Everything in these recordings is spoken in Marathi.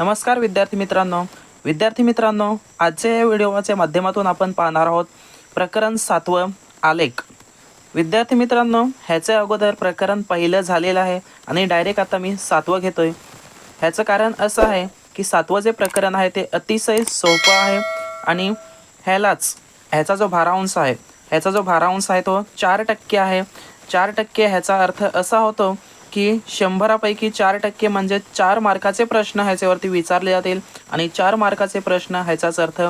नमस्कार विद्यार्थी मित्रांनो. विद्यार्थी मित्रांनो आजच्या या व्हिडिओच्या माध्यमातून आपण पाहणार आहोत प्रकरण सातवं आलेख. विद्यार्थी मित्रांनो ह्याच्या अगोदर प्रकरण पहिलं झालेलं आहे आणि डायरेक्ट आता मी सातवं घेतोय. ह्याचं कारण असं आहे की सातवं जे प्रकरण आहे ते अतिशय सोपं आहे आणि ह्यालाच ह्याचा जो भारांश आहे ह्याचा जो भारांश आहे तो चार टक्के आहे. चार टक्के ह्याचा अर्थ असा होतो की शंभरापैकी चार टक्के म्हणजे चार मार्काचे प्रश्न ह्याच्यावरती विचारले जातील. आणि चार मार्काचे प्रश्न ह्याचाच अर्थ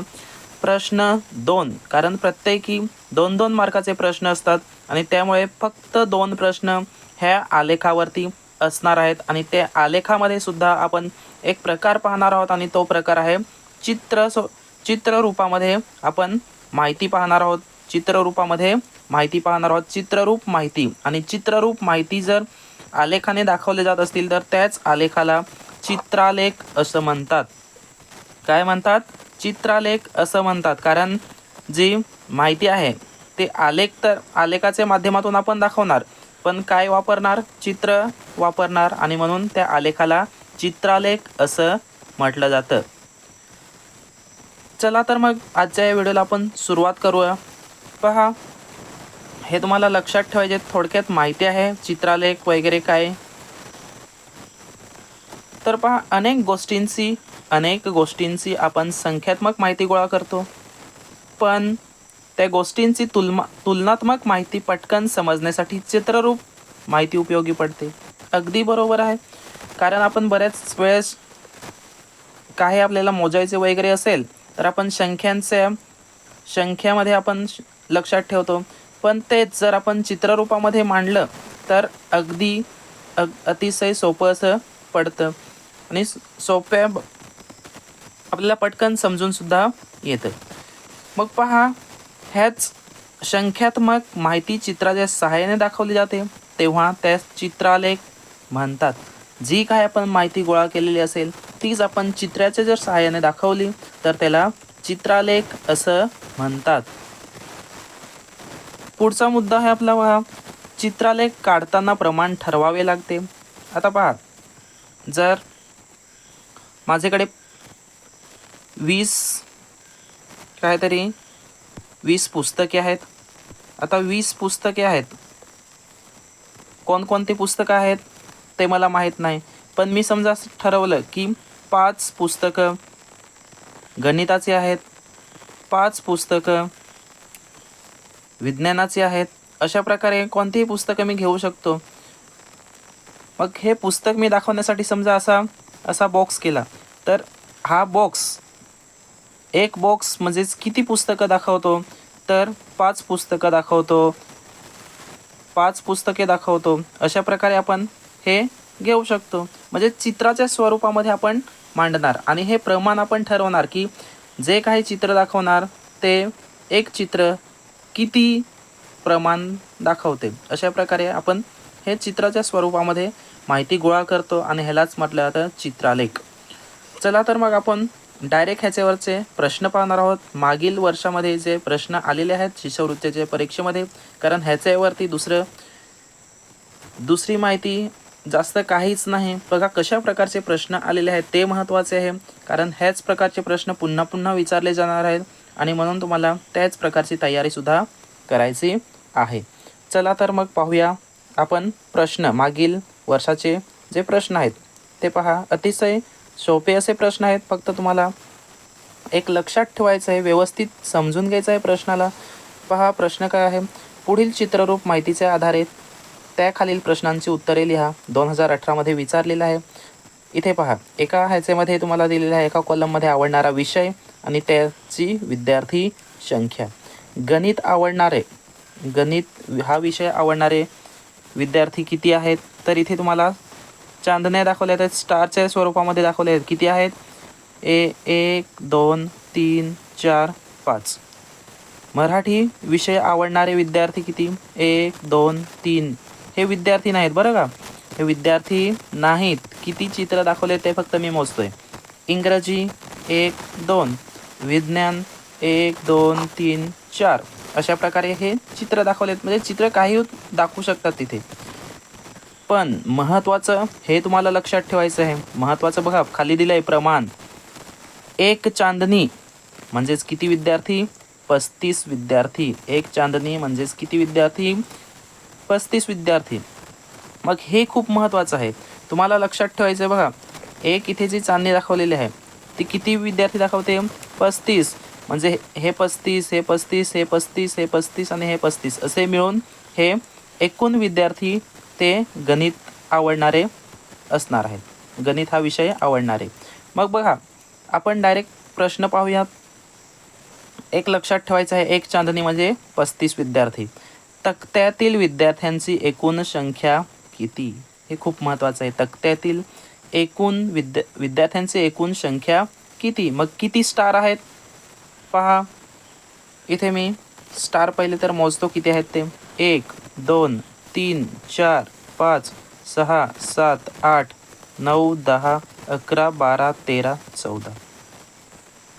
प्रश्न दोन. कारण प्रत्येकी दोन दोन मार्काचे प्रश्न असतात आणि त्यामुळे फक्त दोन प्रश्न ह्या आलेखावरती असणार आहेत. आणि त्या आलेखामध्ये सुद्धा आपण एक प्रकार पाहणार आहोत आणि तो प्रकार आहे चित्र सो चित्ररूपामध्ये आपण माहिती पाहणार आहोत. चित्ररूपामध्ये माहिती पाहणार आहोत. चित्ररूप माहिती. आणि चित्ररूप माहिती जर आलेखाने दाखवले जात असतील तर त्याच आलेखाला चित्रालेख असं म्हणतात. काय म्हणतात? चित्रालेख असं म्हणतात. कारण जी माहिती आहे ते आलेख तर आलेखाच्या माध्यमातून आपण दाखवणार पण काय वापरणार? चित्र वापरणार आणि म्हणून त्या आलेखाला चित्रालेख असं म्हटलं जातं. चला तर मग आजच्या या व्हिडिओला आपण सुरुवात करूया. पहा हे तुम्हाला लक्षात ठेवायचे थोडक्यात माहिती आहे चित्रालेख वगैरे काय? तर पहा अनेक गोष्टींची अनेक गोष्टींची आपण संख्यात्मक माहिती गोळा करतो. पण त्या गोष्टींची तुलमा तुलनात्मक माहिती पटकन समजण्यासाठी चित्ररूप माहिती उपयोगी पडते. अगदी बरोबर आहे. कारण आपण बऱ्याच वेळेस काही आपल्याला मोजायचे वगैरे असेल तर आपण संख्यांच्या संख्यामध्ये आपण श- लक्षात ठेवतो. पण तेच जर आपण चित्ररूपामध्ये मांडलं तर अगदी अग अतिशय सोपं असं पडतं. आणि स- सोप्या आपल्याला पटकन समजूनसुद्धा येतं. मग पहा ह्याच संख्यात्मक माहिती चित्राच्या सहाय्याने दाखवली जाते तेव्हा त्यास चित्रालेख म्हणतात जी काय आपण माहिती गोळा केलेली असेल तीच आपण चित्राच्या जर सहाय्याने दाखवली तर त्याला चित्रालेख असं म्हणतात. पुढचा मुद्दा आहे आपला पहा चित्रालेख काढताना प्रमाण ठरवावे लागते. आता पहा. जर माझ्याकडे वीस काहीतरी वीस पुस्तके आहेत. आता वीस पुस्तके आहेत. कोणकोणती पुस्तकं आहेत ते मला माहीत नाही. पण मी समजा असं ठरवलं की पाच पुस्तकं गणिताचे आहेत. पाच पुस्तकं विज्ञानाची आहेत अशा प्रकारे कोणतीही पुस्तकं मी घेऊ शकतो. मग हे पुस्तक मी दाखवण्यासाठी समजा असा असा बॉक्स केला. तर हा बॉक्स एक बॉक्स म्हणजेच किती पुस्तकं दाखवतो? तर पाच पुस्तकं दाखवतो. पाच पुस्तके दाखवतो. अशा प्रकारे आपण हे घेऊ शकतो. म्हणजे चित्राच्या स्वरूपामध्ये आपण मांडणार. आणि हे प्रमाण आपण ठरवणार की जे काही चित्र दाखवणार ते एक चित्र किती प्रमाण दाखवते? अशा प्रकारे आपण हे चित्राच्या स्वरूपामध्ये माहिती गोळा करतो आणि ह्यालाच म्हटलं जातं चित्रालेख. चला तर मग आपण डायरेक्ट ह्याच्यावरचे प्रश्न पाहणार आहोत. मागील वर्षामध्ये जे प्रश्न आलेले आहेत शिष्यवृत्तीच्या परीक्षेमध्ये कारण ह्याच्यावरती दुसरं दुसरी माहिती जास्त काहीच नाही. बघा कशा प्रकारचे प्रश्न आलेले आहेत ते महत्त्वाचे आहे कारण ह्याच प्रकारचे प्रश्न पुन्हा पुन्हा विचारले जाणार आहेत. आणि म्हणून तुम्हाला त्याच प्रकारची तयारीसुद्धा करायची आहे. चला तर मग पाहूया आपण प्रश्न मागील वर्षाचे जे प्रश्न आहेत ते पहा. अतिशय सोपे असे प्रश्न आहेत फक्त तुम्हाला एक लक्षात ठेवायचं आहे व्यवस्थित समजून घ्यायचं आहे प्रश्नाला. पहा प्रश्न काय आहे? पुढील चित्ररूप माहितीच्या आधारे त्याखालील प्रश्नांची उत्तरे लिहा. दोन हजार अठरामध्ये विचारलेलं आहे. इथे पहा एका ह्याच्यामध्ये तुम्हाला दिलेला आहे एका कॉलममध्ये आवडणारा विषय. आणि त्याची विद्यार्थी संख्या. गणित आवडणारे गणित हा विषय आवडणारे विद्यार्थी किती आहेत? तर इथे तुम्हाला चांदण्या दाखवल्या आहेत स्टारच्या स्वरूपामध्ये दाखवले आहेत. किती आहेत? ए एक दोन तीन चार पाच. मराठी विषय आवडणारे विद्यार्थी किती? एक दोन तीन. हे विद्यार्थी नाहीत बरं का? हे विद्यार्थी नाहीत. किती चित्र दाखवले ते फक्त मी मोजतोय. इंग्रजी एक दोन. विज्ञान एक दोन तीन चार. अशा प्रकारे हे चित्र दाखवलेत. म्हणजे चित्र काही दाखवू शकतात तिथे. पण महत्त्वाचं हे तुम्हाला लक्षात ठेवायचं आहे. महत्त्वाचं बघा खाली दिलं आहे प्रमाण. एक चांदणी म्हणजेच किती विद्यार्थी? पस्तीस विद्यार्थी. एक चांदणी म्हणजेच किती विद्यार्थी? पस्तीस विद्यार्थी. मग हे खूप महत्त्वाचं आहे. तुम्हाला लक्षात ठेवायचं आहे बघा. एक इथे जी चांदणी दाखवलेली आहे ती किती विद्यार्थी दाखवते? पस्तीस. म्हणजे हे पस्तीस हे पस्तीस हे पस्तीस हे पस्तीस आणि हे पस्तीस असे मिळून हे एकूण विद्यार्थी ते गणित आवडणारे असणार आहेत. गणित हा विषय आवडणारे. मग बघा आपण डायरेक्ट प्रश्न पाहूयात. एक लक्षात ठेवायचं आहे एक चांदणी म्हणजे पस्तीस विद्यार्थी. तक्त्यातील विद्यार्थ्यांची एकूण संख्या किती? हे खूप महत्त्वाचं आहे. तक्त्यातील एकूण विद्या विद्यार्थ्यांची एकूण संख्या किती? मग किती स्टार आहेत? पहा. इथे मी स्टार पहिले तर मोजतो किती आहेत ते. एक दोन तीन चार पाच सहा सात आठ नऊ दहा अकरा बारा तेरा चौदा.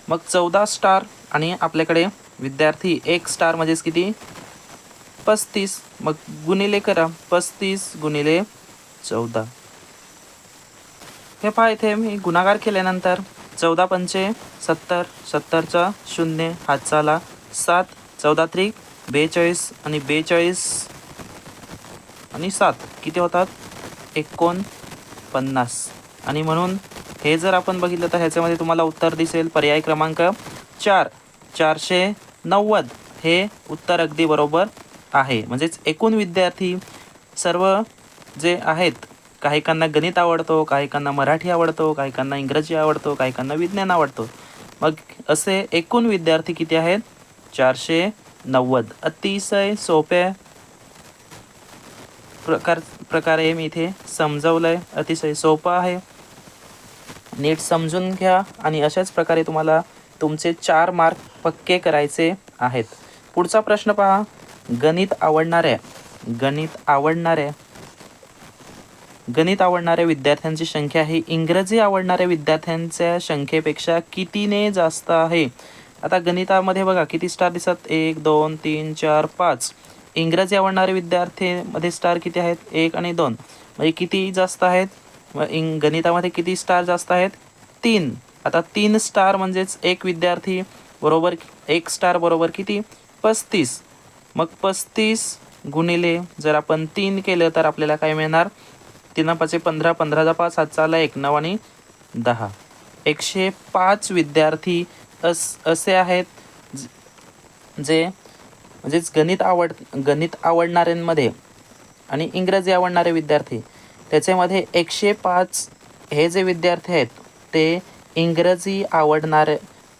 मग चौदा स्टार आणि आपल्याकडे विद्यार्थी एक स्टार म्हणजेच किती? पस्तीस. मग गुणिले करा. पस्तीस गुणिले चौदा. हे पहा इथे मी गुणाकार केल्यानंतर चौदा पंचे सत्तर सत्तरचा शून्य हातचा आला सात चौदा त्रिक बेचाळीस आणि बेचाळीस आणि सात. किती होतात? एकोणपन्नास आणि म्हणून हे जर आपण बघितलं तर ह्याच्यामध्ये तुम्हाला उत्तर दिसेल. पर्याय क्रमांक चार. चारशे नव्वद हे उत्तर अगदी बरोबर आहे. म्हणजेच एकूण विद्यार्थी सर्व जे आहेत काहीकांना गणित आवडतो काहीकांना मराठी आवडतो काहीकांना इंग्रजी आवडतो काहीकांना विज्ञान आवडतो. मग असे एकूण विद्यार्थी किती आहेत? चारशे नव्वद. अतिशय सोप्या प्रकार प्रकारे मी इथे समजवलं आहे अतिशय सोपं आहे. नीट समजून घ्या आणि अशाच प्रकारे तुम्हाला तुमचे चार मार्क पक्के करायचे आहेत. पुढचा प्रश्न पहा. गणित आवडणाऱ्या गणित आवडणाऱ्या गणित आवडणाऱ्या विद्यार्थ्यांची संख्या ही इंग्रजी आवडणाऱ्या विद्यार्थ्यांच्या संख्येपेक्षा कितीने जास्त आहे? आता गणितामध्ये बघा किती स्टार दिसतात? एक दोन तीन चार पाच. इंग्रजी आवडणारे विद्यार्थीमध्ये स्टार किती आहेत? एक आणि दोन. म्हणजे किती जास्त आहेत? मग इंग गणितामध्ये किती स्टार जास्त आहेत? तीन. आता तीन स्टार म्हणजेच एक विद्यार्थी बरोबर एक स्टार बरोबर किती? पस्तीस. मग पस्तीस गुणिले जर आपण तीन केलं तर आपल्याला काय मिळणार? तीन पाचशे पंधरा पंधराचा पाच हातचा आला एक नऊ आणि दहा. एकशे पाच विद्यार्थी अस असे आहेत ज- जे म्हणजेच गणित आवड गणित आवडणाऱ्यांमध्ये आणि इंग्रजी आवडणारे विद्यार्थी. त्याच्यामध्ये एकशे पाच हे जे विद्यार्थी आहेत ते इंग्रजी आवडणारे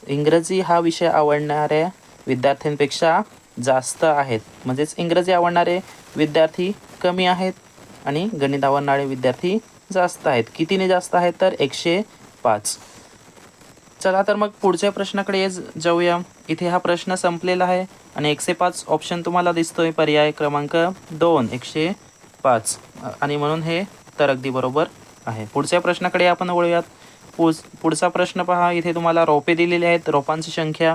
इंग्रजी हा विषय आवडणाऱ्या विद्यार्थ्यांपेक्षा जास्त आहेत. म्हणजेच इंग्रजी आवडणारे विद्यार्थी कमी आहेत. आणि गणित आवडणारे विद्यार्थी जास्त आहेत. कितीने जास्त आहेत तर एकशे पाच. चला तर मग पुढच्या प्रश्नाकडे ये- जाऊया. इथे हा प्रश्न संपलेला आहे आणि एकशे पाच ऑप्शन तुम्हाला दिसतोय. पर्याय क्रमांक दोन एकशे पाच. आणि म्हणून हे तर अगदी बरोबर आहे. पुढच्या प्रश्नाकडे आपण वळूयात. पुढ पुढचा प्रश्न पहा. इथे तुम्हाला रोपे दिलेले आहेत. रोपांची संख्या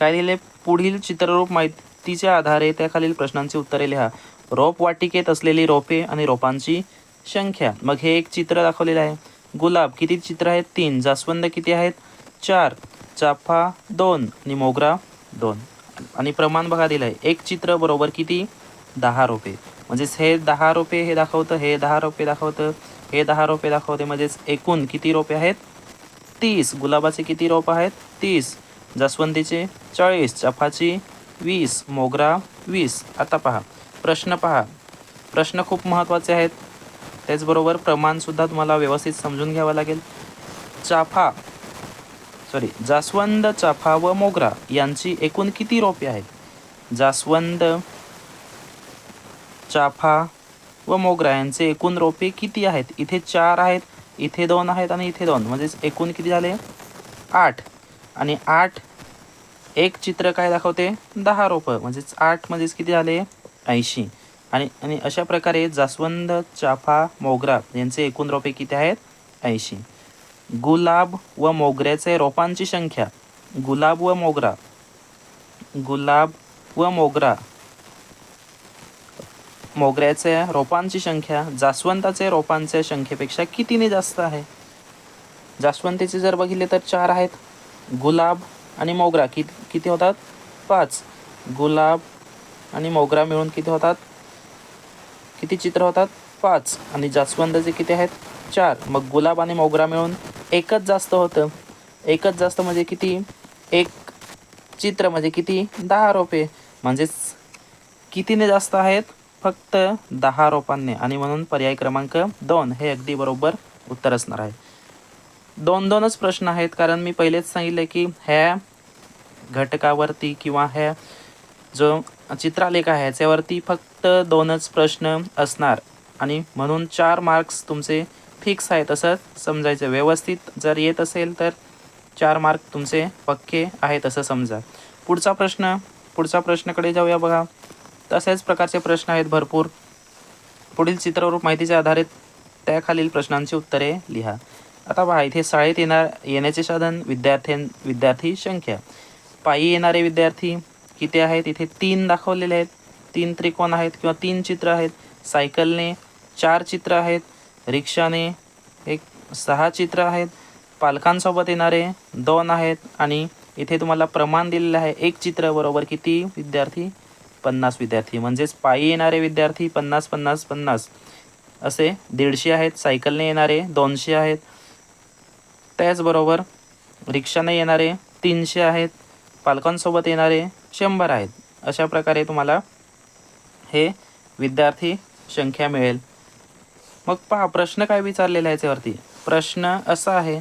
काय लिहिले पुढील चित्ररूप माहितीच्या आधारे त्याखालील प्रश्नांची उत्तरे लिहा. रोप वाटिकेत असलेली रोपे आणि रोपांची संख्या. मग हे एक चित्र दाखवलेलं आहे. गुलाब किती चित्र आहेत? तीन. जास्वंद किती आहेत? चार. चाफा दोन. आणि मोगरा दोन. आणि प्रमाण बघा दिलं आहे एक चित्र बरोबर किती? दहा रोपे. म्हणजेच हे दहा रोपे हे दाखवतं हे दहा रोपे दाखवतं हे दहा रोपे दाखवते. म्हणजेच एकूण किती रोपे आहेत? तीस. गुलाबाचे किती रोप आहेत? तीस. जास्वंदीचे चाळीस. चाफाची वीस. मोगरा वीस. आता पहा. प्रश्न पहा. प्रश्न खूप महत्त्वाचे आहेत. त्याचबरोबर प्रमाणसुद्धा तुम्हाला व्यवस्थित समजून घ्यावं लागेल. चाफा. सॉरी जास्वंद चाफा व मोगरा यांची एकूण किती रोपे आहेत? जास्वंद चाफा व मोगरा यांचे एकूण रोपे किती आहेत? इथे चार आहेत इथे दोन आहेत आणि इथे दोन. म्हणजेच एकूण किती झाले? आठ. आणि आठ एक चित्र काय दाखवते? दहा रोपं. म्हणजेच आठ म्हणजेच किती झाले? ऐंशी. आणि आणि अशा प्रकारे जास्वंद चाफा मोगरा यांचे एकूण रोपे किती आहेत? ऐंशी. गुलाब व मोगऱ्याचे रोपांची संख्या. गुलाब व मोगरा. गुलाब व मोगरा. मोगऱ्याच्या रोपांची संख्या जास्वंताचे रोपांच्या संख्येपेक्षा कितीने जास्त आहे? जास्वंतीचे जर बघितले तर चार आहेत. गुलाब आणि मोगरा किती किती होतात? पाच. गुलाब आणि मोगरा मिळून किती होतात? किती चित्र होतात? पाच. आणि जास्वंदाचे किती आहेत? चार. मग गुलाब आणि मोगरा मिळून एकच जास्त होतं. एकच जास्त म्हणजे किती? एक चित्र म्हणजे किती? दहा रोपे. म्हणजेच कितीने जास्त आहेत? फक्त दहा रोपांनी. आणि म्हणून पर्याय क्रमांक दोन. हे अगदी बरोबर उत्तर असणार आहे. दोन दोनच प्रश्न आहेत. कारण मी पहिलेच सांगितले की ह्या घटकावरती किंवा ह्या जो चित्रालेख आहे ह्याच्यावरती फक्त दोनच प्रश्न असणार. आणि म्हणून चार मार्क्स तुमचे फिक्स आहेत असं समजायचं. व्यवस्थित जर येत असेल तर चार मार्क तुमचे पक्के आहेत असं समजा. पुढचा प्रश्न पुढचा प्रश्नाकडे जाऊया बघा. तसेच प्रकारचे प्रश्न आहेत भरपूर. पुढील चित्ररूप माहितीच्या आधारे त्याखालील प्रश्नांची उत्तरे लिहा. आता पहा इथे शाळेत येणार येण्याचे साधन विद्यार्थ्यां विद्यार्थी संख्या. पायी येणारे विद्यार्थी किती आहेत? इथे तीन दाखवलेले आहेत. तीन त्रिकोण आहेत किंवा तीन चित्र आहेत. सायकलने चार चित्र आहेत. रिक्षाने एक सहा चित्र आहेत. पालकांसोबत येणारे दोन आहेत. आणि इथे तुम्हाला प्रमाण दिलेलं आहे एक चित्र बरोबर किती? विद्यार्थी पन्नास विद्यार्थी. म्हणजेच पायी येणारे विद्यार्थी पन्नास पन्नास पन्नास. असे दीडशे आहेत. सायकलने येणारे दोनशे आहेत. त्याचबरोबर रिक्षाने येणारे तीनशे आहेत. पालकांसोबत येणारे शंभर आहेत. अशा प्रकारे तुम्हाला हे विद्यार्थी संख्या मिळेल. मग पहा प्रश्न काय विचारलेला आहे याच्यावरती प्रश्न असा आहे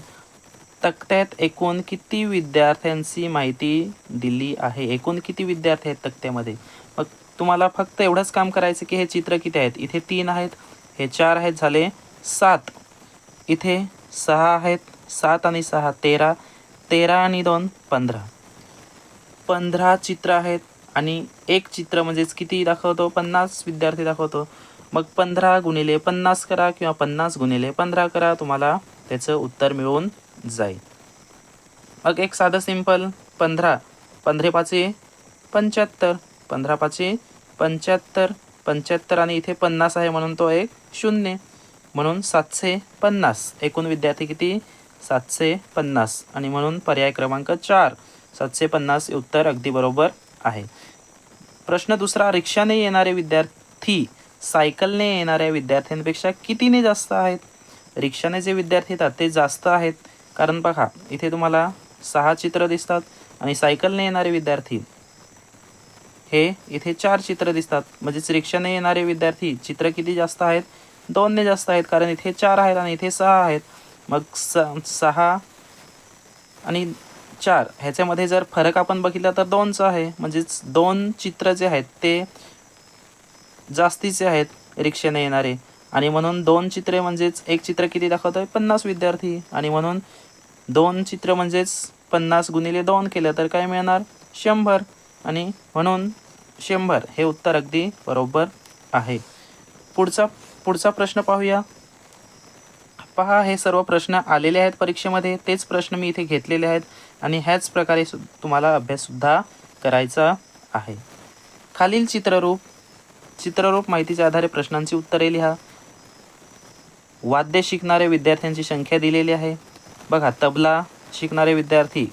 तक्त्यात एकूण किती विद्यार्थ्यांची माहिती दिली आहे? एकूण किती विद्यार्थी आहेत तक्त्यामध्ये? मग तुम्हाला फक्त एवढंच काम करायचं की हे चित्र किती आहेत? इथे तीन आहेत हे चार आहेत झाले सात. इथे सहा आहेत सात आणि सहा तेरा. तेरा आणि दोन पंधरा. पंधरा चित्र आहेत आणि एक चित्र म्हणजेच किती दाखवतो? पन्नास विद्यार्थी दाखवतो. मग पंधरा गुणिले पन्नास करा किंवा पन्नास गुणिले पंधरा करा तुम्हाला त्याचं उत्तर मिळून जाईल. मग एक साधं सिंपल पंधरा. पंधरे पाचे पंच्याहत्तर. पंधरा पाचे पंच्याहत्तर. पंच्याहत्तर आणि इथे पन्नास आहे म्हणून तो एक शून्य. म्हणून सातशे पन्नास. एकूण विद्यार्थी किती? सातशे पन्नास. आणि म्हणून पर्याय क्रमांक चार. सातशे पन्नास उत्तर अगदी बरोबर आहे. प्रश्न दुसरा रिक्षाने येणारे विद्यार्थी सायकलने येणाऱ्या विद्यार्थ्यांपेक्षा कितीने जास्त आहेत? रिक्षाने जे विद्यार्थी येतात ते जास्त आहेत. कारण बघा इथे तुम्हाला सहा चित्र दिसतात आणि सायकलने येणारे विद्यार्थी हे इथे चार चित्र दिसतात. म्हणजेच रिक्षाने येणारे विद्यार्थी चित्र किती जास्त आहेत? दोनने जास्त आहेत कारण इथे चार आहेत आणि इथे सहा आहेत. मग स सहा आणि चार. ह्याच्यामध्ये जर फरक आपण बघितला तर दोनचा आहे. म्हणजेच दोन चित्र जे आहेत ते जास्तीचे आहेत रिक्षेने येणारे. आणि म्हणून दोन चित्रे म्हणजेच एक चित्र किती दाखवतो आहे पन्नास विद्यार्थी. आणि म्हणून दोन चित्र म्हणजेच पन्नास गुणिले दोन केलं तर काय मिळणार? शंभर. आणि म्हणून शंभर. हे उत्तर अगदी बरोबर आहे. पुढचा पुढचा प्रश्न पाहूया. पहा हे सर्व प्रश्न आलेले आहेत परीक्षेमध्ये. तेच प्रश्न मी इथे घेतलेले आहेत. आणि ह्याच प्रकारे सु तुम्हाला अभ्याससुद्धा करायचा आहे. खालील चित्ररूप चित्ररूप माहितीच्या आधारे प्रश्नांची उत्तरे लिहा. वाद्य शिकणाऱ्या विद्यार्थ्यांची संख्या दिलेली आहे. बघा तबला शिकणारे विद्यार्थी.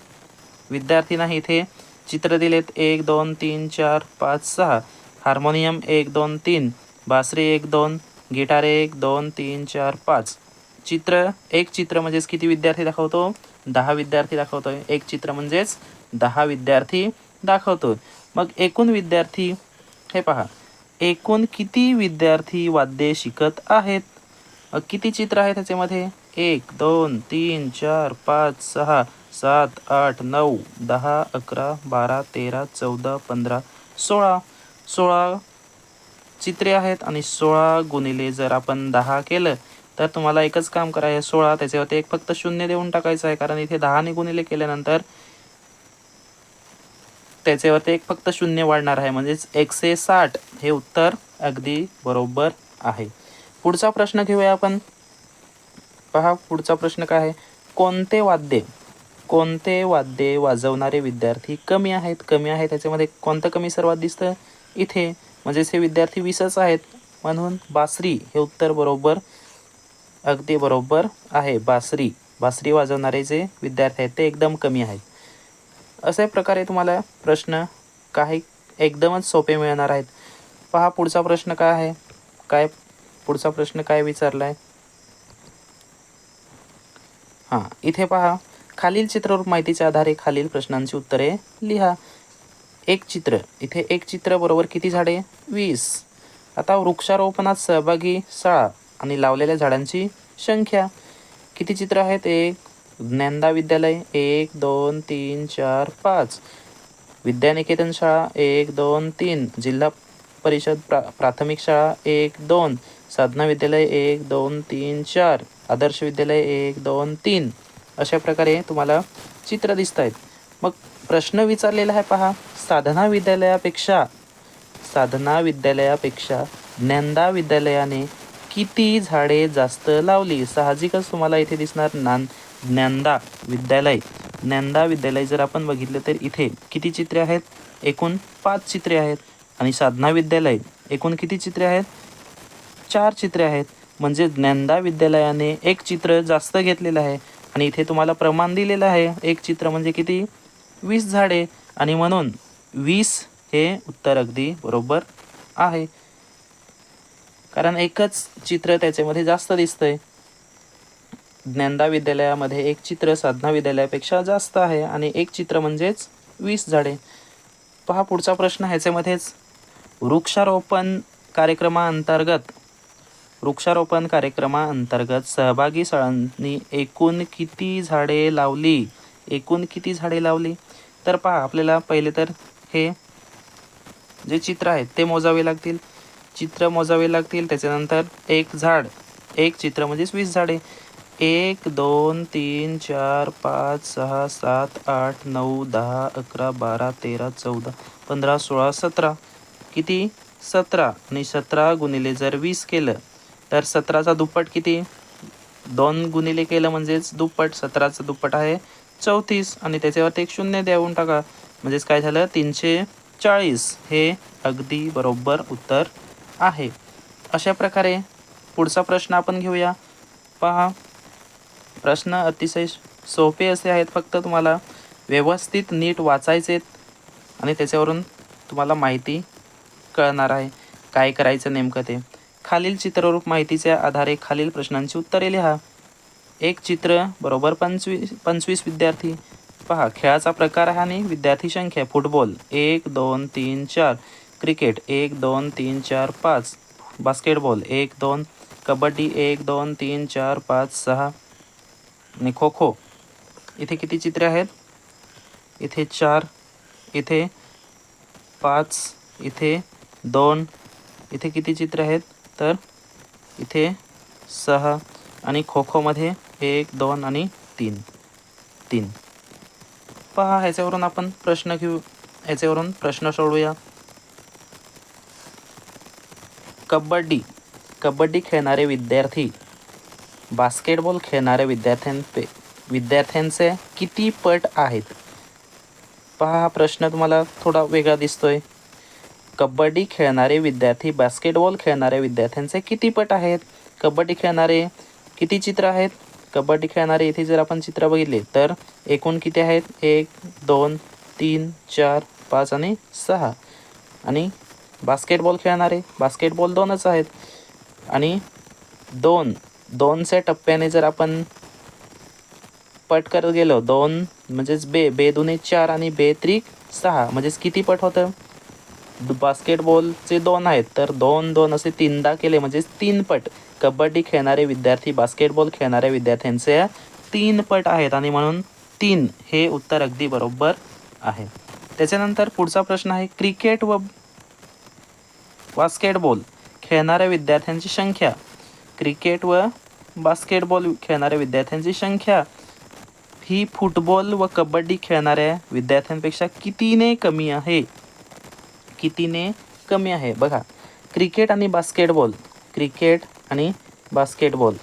विद्यार्थी नाही इथे चित्र दिलेत. एक दोन तीन चार पाच सहा. हार्मोनियम एक दोन तीन. बासरी एक दोन. गिटार एक दोन तीन चार पाच. चित्र एक चित्र म्हणजेच किती विद्यार्थी दाखवतो? दहा विद्यार्थी दाखवतोय. एक चित्र म्हणजेच दहा विद्यार्थी दाखवतोय. मग एकूण विद्यार्थी हे पहा. एकूण किती विद्यार्थी वाद्ये शिकत आहेत? मग किती चित्र आहेत त्याच्यामध्ये? एक दोन तीन चार पाच सहा सात आठ नऊ दहा अकरा बारा तेरा चौदा पंधरा सोळा. सोळा चित्रे आहेत आणि सोळा गुणिले जर आपण दहा केलं तर तुम्हाला एकच काम करायचं सोळा त्याच्यावरती एक फक्त शून्य देऊन टाकायचं आहे कारण इथे दहाने गुणिले केल्यानंतर त्याच्यावरती एक फक्त शून्य वाढणार आहे. म्हणजेच एकशे साठ हे उत्तर अगदी बरोबर आहे. पुढचा प्रश्न घेऊया आपण. पहा पुढचा प्रश्न काय आहे? कोणते वाद्य कोणते वाद्य वाजवणारे विद्यार्थी कमी आहेत? कमी आहेत त्याच्यामध्ये कोणतं कमी सर्वात दिसतं? इथे. म्हणजेच हे विद्यार्थी वीसच आहेत. म्हणून बासरी हे उत्तर बरोबर अगदी बरोबर आहे. बासरी बासरी वाजवणारे जे विद्यार्थी आहेत ते एकदम कमी आहेत. अशा प्रकारे तुम्हाला प्रश्न काही एकदमच सोपे मिळणार आहेत. पहा पुढचा प्रश्न काय आहे? काय पुढचा प्रश्न काय विचारला आहे हां इथे पहा. खालील चित्ररूप माहितीच्या आधारे खालील प्रश्नांची उत्तरे लिहा. एक चित्र. इथे एक चित्र बरोबर किती झाडे? वीस. आता वृक्षारोपणात सहभागी शाळा. आणि लावलेल्या झाडांची संख्या. किती चित्र आहेत? एक ज्ञानदा विद्यालय. एक दोन तीन चार पाच. विद्यानिकेतन शाळा. एक दोन तीन. जिल्हा परिषद प्रा प्राथमिक शाळा. एक दोन. साधना विद्यालय. एक दोन तीन चार. आदर्श विद्यालय. एक दोन तीन. अशा प्रकारे तुम्हाला चित्र दिसत आहेत मग प्रश्न विचारलेला आहे पहा. साधना विद्यालयापेक्षा साधना विद्यालयापेक्षा ज्ञानदा विद्यालयाने किती झाडे जास्त लावली? साहजिकच तुम्हाला इथे दिसणार नान ज्ञानदा विद्यालय. ज्ञानदा विद्यालय जर आपण बघितलं तर इथे किती चित्रे आहेत? एकूण पाच चित्रे आहेत. आणि साधना विद्यालय एकूण किती चित्रे आहेत? चार चित्रे आहेत. म्हणजे ज्ञानदा विद्यालयाने एक चित्र जास्त घेतलेलं आहे. आणि इथे तुम्हाला प्रमाण दिलेलं आहे. एक चित्र म्हणजे किती? वीस झाडे. आणि म्हणून वीस हे उत्तर अगदी बरोबर आहे. कारण एकच चित्र त्याच्यामध्ये जास्त दिसतंय. ज्ञानदा विद्यालयामध्ये एक चित्र साधना विद्यालयापेक्षा जास्त आहे आणि एक चित्र म्हणजेच वीस झाडे. पहा पुढचा प्रश्न ह्याच्यामध्येच. वृक्षारोपण कार्यक्रमाअंतर्गत वृक्षारोपण कार्यक्रमाअंतर्गत सहभागी शाळांनी एकूण किती झाडे लावली? एकूण किती झाडे लावली? तर पहा आपल्याला पहिले तर हे जे चित्र आहेत ते मोजावे लागतील. चित्र मोजावे लागतील. त्याच्यानंतर एक झाड. एक चित्र म्हणजेच वीस झाडे. एक दोन तीन चार पाच सहा सात आठ नऊ दहा अकरा बारा तेरा चौदा पंधरा सोळा सतरा. किती? सतरा. आणि सतरा गुणिले जर वीस केलं तर सतराचा दुप्पट किती? दोन गुणिले केलं म्हणजेच दुप्पट. सतराचं दुप्पट आहे चौतीस. आणि त्याच्यावरती एक शून्य देऊन टाका. म्हणजेच काय झालं? तीनशे चाळीस. हे अगदी बरोबर उत्तर आहे. अशा प्रकारे पुढचा प्रश्न आपण घेऊया. पहा. प्रश्न अतिशय सोपे असे आहेत. फक्त तुम्हाला व्यवस्थित नीट वाचायचे आणि त्याच्यावरून तुम्हाला माहिती कळणार आहे. काय करायचं नेमकं ते. खालील चित्ररूप माहितीच्या आधारे खालील प्रश्नांची उत्तरे लिहा. एक चित्र बरोबर पंचवीस पंचवीस विद्यार्थी. पहा खेळाचा प्रकार आहे आणि विद्यार्थी संख्या फुटबॉल. एक दोन तीन चार. क्रिकेट एक दोन तीन चार पाच. बास्केटबॉल एक दोन. कबड्डी एक दोन तीन चार पाच सहा. आणि खो खो. इथे किती चित्रे आहेत? इथे चार इथे पाच इथे दोन. इथे किती चित्र आहेत? तर इथे सहा आणि खो खोमध्ये एक दोन आणि तीन. तीन. पहा ह्याच्यावरून आपण प्रश्न घेऊ ह्याच्यावरून प्रश्न सोडवूया कबड्डी. कबड्डी खेळणारे विद्यार्थी बास्केटबॉल खेळणाऱ्या विद्यार्थ्यांपे विद्यार्थ्यांचे किती पट आहेत? पहा हा प्रश्न तुम्हाला थोडा वेगळा दिसतोय. कबड्डी खेळणारे विद्यार्थी बास्केटबॉल खेळणाऱ्या विद्यार्थ्यांचे किती पट आहेत? कबड्डी खेळणारे किती चित्र आहेत? कबड्डी खेळणारे इथे जर आपण चित्र बघितले तर एकूण किती आहेत? एक दोन तीन चार पाच आणि सहा. आणि बास्केटबॉल खेळणारे. बास्केटबॉल दोनच आहेत. आणि दोन दोनच्या टप्प्याने जर आपण पट करत गेलो दोन म्हणजेच बे बे दोन्ही चार आणि बे त्रिक सहा म्हणजेच किती पट होतं? बास्केटबॉलचे दोन आहेत तर दोन दोन असे तीनदा केले म्हणजेच तीन पट. कबड्डी खेळणारे विद्यार्थी बास्केटबॉल खेळणाऱ्या विद्यार्थ्यांचे तीन पट आहेत. आणि म्हणून तीन हे उत्तर अगदी बरोबर आहे. त्याच्यानंतर पुढचा प्रश्न आहे क्रिकेट व बास्केटबॉल खेळणाऱ्या विद्यार्थ्यांची संख्या. क्रिकेट व बास्केटबॉल खेळणाऱ्या विद्यार्थ्यांची संख्या. ही फुटबॉल व कबड्डी खेळणाऱ्या विद्यार्थ्यांपेक्षा कितीने कमी आहे? कितीने कमी आहे? बघा क्रिकेट आणि बास्केटबॉल क्रिकेट आणि बास्केटबॉल.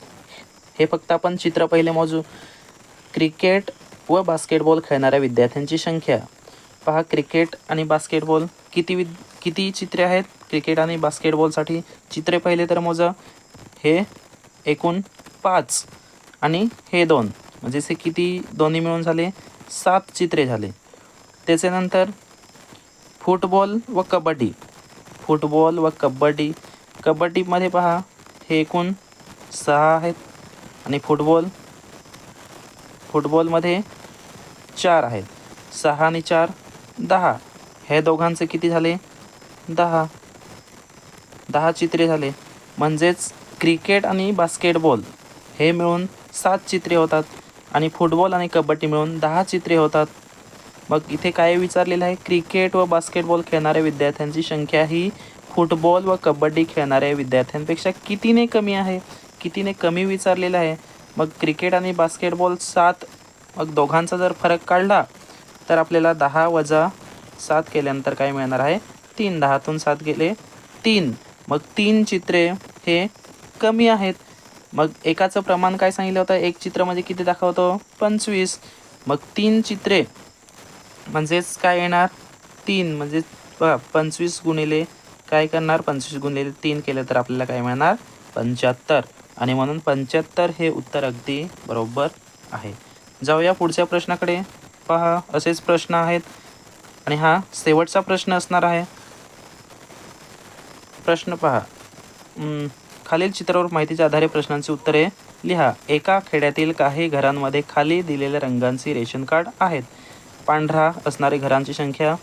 हे फक्त आपण चित्र पहिले मोजू. क्रिकेट व बास्केटबॉल खेळणाऱ्या विद्यार्थ्यांची संख्या. पहा क्रिकेट आणि बास्केटबॉल किती विद किती चित्रे आहेत? क्रिकेट आणि बास्केटबॉलसाठी चित्रे पहिले तर मोजा. हे एकूण पाच आणि हे दोन. म्हणजे से किती दोन्ही मिळून झाले? सात चित्रे झाले. त्याच्यानंतर फुटबॉल व कबड्डी. फुटबॉल व कबड्डी. कबड्डीमध्ये पहा हे एकूण सहा आहेत आणि फुटबॉल फुटबॉलमध्ये चार आहेत. सहा आणि चार दहा. हे दोघांचे किती झाले? दहा. दहा चित्रे झाले. म्हणजेच क्रिकेट आणि बास्केटबॉल हे मिळून सात चित्रे होतात आणि फुटबॉल आणि कबड्डी मिळून दहा चित्रे होतात. मग इथे काय विचारलेलं आहे? क्रिकेट व बास्केटबॉल खेळणाऱ्या विद्यार्थ्यांची संख्या ही फुटबॉल व कबड्डी खेळणाऱ्या विद्यार्थ्यांपेक्षा कितीने कमी आहे? कितीने कमी विचारलेलं आहे? मग क्रिकेट आणि बास्केटबॉल सात मग दोघांचा जर फरक काढला तर आपल्याला दहा वजा सात केल्यानंतर काय मिळणार आहे? तीन दहातून सात गेले. तीन. मग तीन चित्रे हे कमी आहेत. मग एकाचं प्रमाण काय सांगितलं होतं? एक चित्र म्हणजे किती दाखवतो? पंचवीस. मग तीन चित्रे म्हणजेच काय येणार? तीन. म्हणजे बघा पंचवीस गुणिले काय करणार? पंचवीस गुणिले तीन केले तर आपल्याला काय मिळणार? पंच्याहत्तर. आणि म्हणून पंच्याहत्तर हे उत्तर अगदी बरोबर आहे. जाऊया पुढच्या प्रश्नाकडे. पहा असेच प्रश्न आहेत. आणि हा शेवटचा प्रश्न असणार आहे. प्रश्न पहा. खालील चित्रावर माहितीच्या आधारे प्रश्नांची उत्तरे लिहा. एका खेड्यातील काही घरांमध्ये खाली दिलेल्या रंगांची रेशन कार्ड आहेत. पांढरा असणारे घरांची संख्या.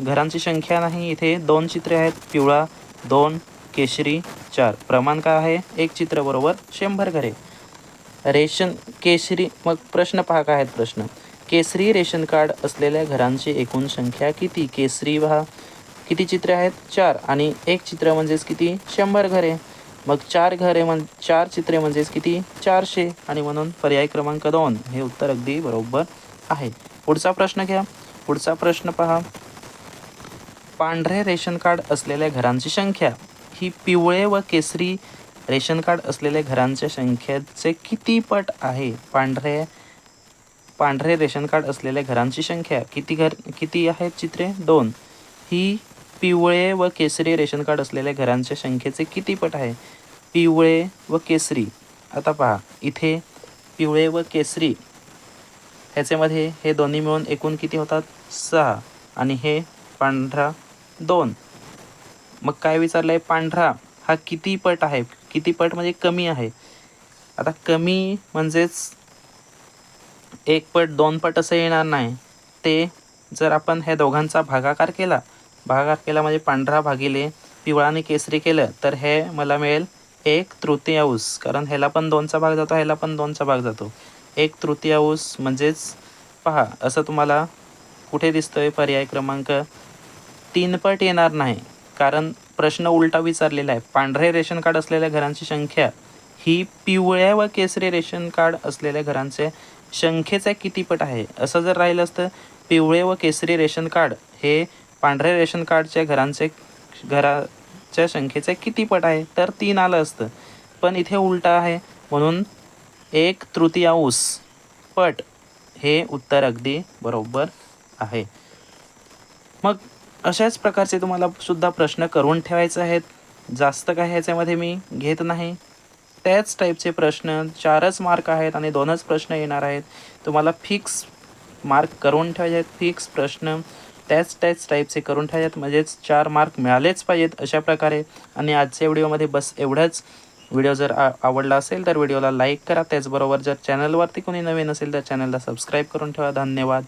घरांची संख्या नाही इथे दोन चित्रे आहेत. पिवळा दोन केशरी चार. प्रमाण काय आहे? एक चित्र बरोबर शंभर घरे. रेशन केशरी मग प्रश्न पहा काय आहेत प्रश्न. केसरी रेशन कार्ड असलेल्या घरांची एकूण संख्या किती? केसरी पहा. किती चित्रे आहेत? चार. आणि एक चित्र म्हणजेच किती? शंभर घरे. मग चार घरे म्हण चार चित्रे म्हणजेच किती? चारशे. आणि म्हणून पर्याय क्रमांक दोन. हे उत्तर अगदी बरोबर आहे. पुढचा प्रश्न घ्या. पुढचा प्रश्न पहा. पांढरे रेशन कार्ड असलेल्या घरांची संख्या. ही पिवळे व केसरी रेशन कार्ड असलेल्या घरांच्या संख्येचे किती पट आहे? पांढरे पांढरे रेशन कार्ड असलेल्या घरांची संख्या. किती घर किती आहेत चित्रे? दोन. ही पिवळे व केसरी रेशन कार्ड असलेल्या घरांच्या संख्येचे किती पट आहे? पिवळे व केसरी. आता पहा इथे पिवळे व केसरी ह्याच्यामध्ये हे दोन्ही मिळून एकूण किती होतात? सहा. आणि हे पांढरा दोन. मग काय विचारलं आहे पांढरा हा किती पट आहे? किती पट म्हणजे कमी आहे. आता कमी म्हणजेच एक पट दोन पट असं येणार नाही. ते जर आपण ह्या दोघांचा भागाकार केला भागाकार केला म्हणजे पांढरा भागिले पिवळा आणि केसरी केलं तर हे मला मिळेल एक तृतीयांश. कारण ह्याला पण दोनचा भाग जातो ह्याला पण दोनचा भाग जातो. एक तृतीयांश म्हणजेच पहा असं तुम्हाला कुठे दिसतोय पर्याय क्रमांक? तीनपट येणार नाही. कारण प्रश्न उलटा विचारलेला आहे. पांढरे रेशन कार्ड असलेल्या घरांची संख्या ही पिवळ्या व केसरी रेशन कार्ड असलेल्या घरांचे संख्येचा कितीपट आहे? असं जर राहिलं असतं पिवळे व केसरी रेशन कार्ड हे पांढरे रेशन कार्डच्या घरांचे घराच्या संख्येचे किती पट आहे? तर तीन आलं असतं. पण इथे उलटा आहे. म्हणून एक तृतीयांश पट हे उत्तर अगदी बरोबर आहे. मग अशाच प्रकारचे तुम्हाला सुद्धा प्रश्न करून ठेवायचे आहेत. जास्त काय ह्याच्यामध्ये मी घेत नाही. त्याच टाईपचे प्रश्न चारच मार्क आहेत आणि दोनच प्रश्न येणार आहेत. तुम्हाला फिक्स मार्क करून ठेवायचे आहेत. फिक्स प्रश्न त्याच त्याच टाईपचे करून ठेवायत म्हणजेच चार मार्क मिळालेच पाहिजेत अशा प्रकारे. आणि आजच्या व्हिडिओमध्ये बस एवढंच. व्हिडिओ जर आ आवडला असेल तर व्हिडिओला लाईक करा. त्याचबरोबर जर चॅनलवरती कोणी नवीन असेल तर चॅनलला सबस्क्राईब करून ठेवा. धन्यवाद.